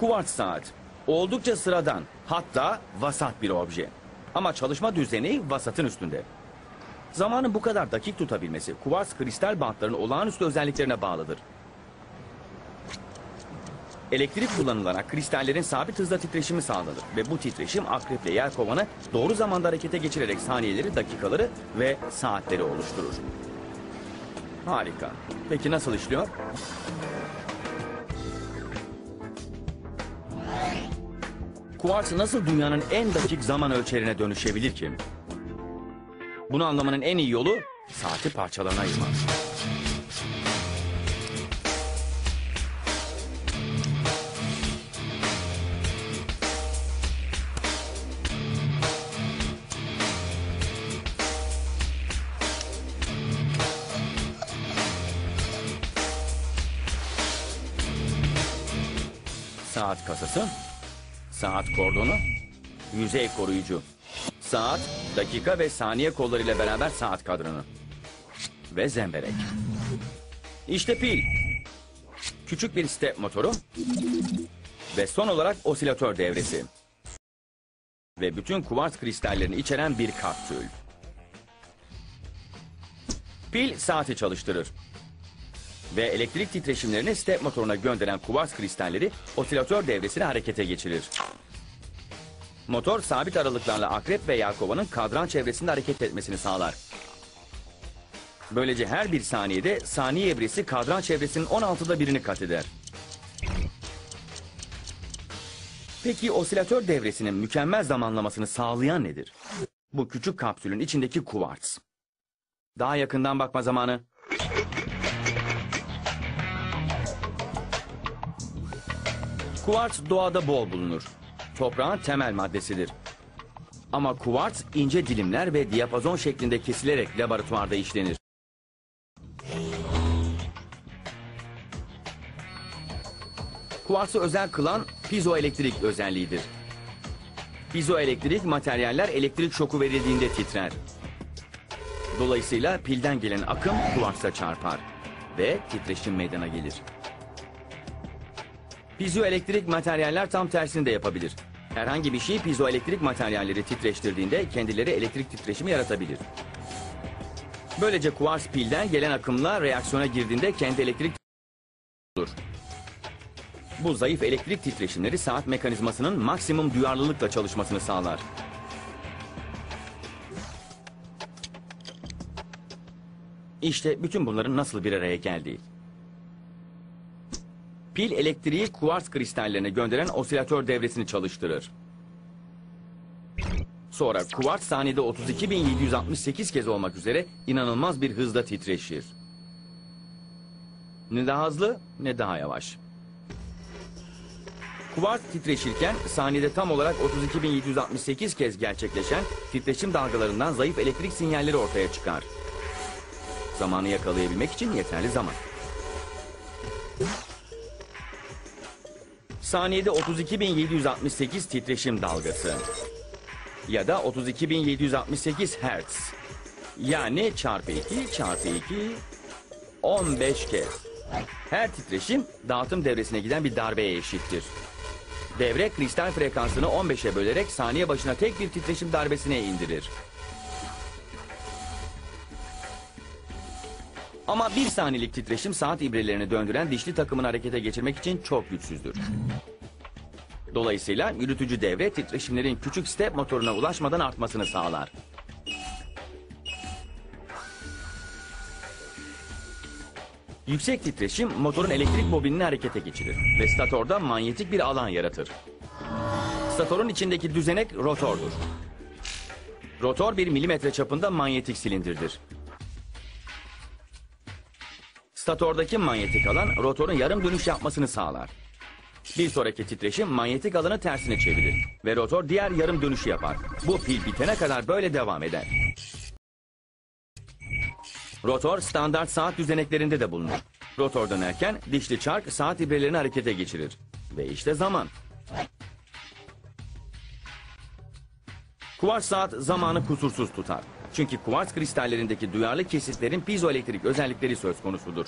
Kuvarts saat. Oldukça sıradan, hatta vasat bir obje. Ama çalışma düzeni vasatın üstünde. Zamanın bu kadar dakik tutabilmesi kuvarts kristal bantların olağanüstü özelliklerine bağlıdır. Elektrik kullanılarak kristallerin sabit hızda titreşimi sağlanır ve bu titreşim akreple yer kovanı doğru zamanda harekete geçirerek saniyeleri, dakikaları ve saatleri oluşturur. Harika. Peki nasıl işliyor? Kuartz nasıl dünyanın en dakik zaman ölçerine dönüşebilir ki? Bunu anlamanın en iyi yolu saati parçalarına ayırmak. Saat kasası, saat kordonu, yüzey koruyucu, saat, dakika ve saniye kollarıyla beraber saat kadranı ve zemberek. İşte pil, küçük bir step motoru ve son olarak osilatör devresi. Ve bütün kuvars kristallerini içeren bir kapsül. Pil saati çalıştırır ve elektrik titreşimlerini step motoruna gönderen kuvars kristalleri osilatör devresini harekete geçirir. Motor sabit aralıklarla akrep ve yelkovanın kadran çevresinde hareket etmesini sağlar. Böylece her bir saniyede saniye evresi kadran çevresinin 16'da birini kat eder. Peki osilatör devresinin mükemmel zamanlamasını sağlayan nedir? Bu küçük kapsülün içindeki kuvarts. Daha yakından bakma zamanı. Kuvarts doğada bol bulunur. Toprağın temel maddesidir. Ama kuvarts ince dilimler ve diyapazon şeklinde kesilerek laboratuvarda işlenir. Kuvartsı özel kılan pizoelektrik özelliğidir. Pizoelektrik materyaller elektrik şoku verildiğinde titrer. Dolayısıyla pilden gelen akım kuvartsa çarpar ve titreşim meydana gelir. Pizoelektrik materyaller tam tersini de yapabilir. Herhangi bir şey pizoelektrik materyalleri titreştirdiğinde kendileri elektrik titreşimi yaratabilir. Böylece kuvars pilden gelen akımla reaksiyona girdiğinde kendi elektrik olur. Bu zayıf elektrik titreşimleri saat mekanizmasının maksimum duyarlılıkla çalışmasını sağlar. İşte bütün bunların nasıl bir araya geldiği. Pil elektriği kuvars kristallerine gönderen osilatör devresini çalıştırır. Sonra kuvars saniyede 32.768 kez olmak üzere inanılmaz bir hızda titreşir. Ne daha hızlı ne daha yavaş. Kuvars titreşirken saniyede tam olarak 32.768 kez gerçekleşen titreşim dalgalarından zayıf elektrik sinyalleri ortaya çıkar. Zamanı yakalayabilmek için yeterli zaman. Saniyede 32.768 titreşim dalgası. Ya da 32.768 Hz. Yani çarpı 2 çarpı 2 15 kez. Her titreşim dağıtım devresine giden bir darbeye eşittir. Devre kristal frekansını 15'e bölerek saniye başına tek bir titreşim darbesine indirir. Ama bir saniyelik titreşim saat ibrelerini döndüren dişli takımını harekete geçirmek için çok güçsüzdür. Dolayısıyla yürütücü devre titreşimlerin küçük step motoruna ulaşmadan artmasını sağlar. Yüksek titreşim motorun elektrik bobinini harekete geçirir ve statorda manyetik bir alan yaratır. Statorun içindeki düzenek rotordur. Rotor bir milimetre çapında manyetik silindirdir. Statordaki manyetik alan rotorun yarım dönüş yapmasını sağlar. Bir sonraki titreşim manyetik alanı tersine çevirir ve rotor diğer yarım dönüşü yapar. Bu pil bitene kadar böyle devam eder. Rotor standart saat düzeneklerinde de bulunur. Rotor dönerken dişli çark saat ibrelerini harekete geçirir. Ve işte zaman. Kuvars saat zamanı kusursuz tutar. Çünkü kuvars kristallerindeki duyarlı kesitlerin pizoelektrik özellikleri söz konusudur.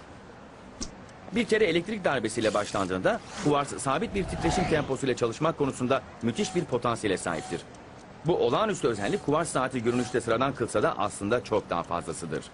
Bir kere elektrik darbesiyle başlandığında kuvars sabit bir titreşim temposuyla çalışmak konusunda müthiş bir potansiyele sahiptir. Bu olağanüstü özellik kuvars saati görünüşte sıradan kılsa da aslında çok daha fazlasıdır.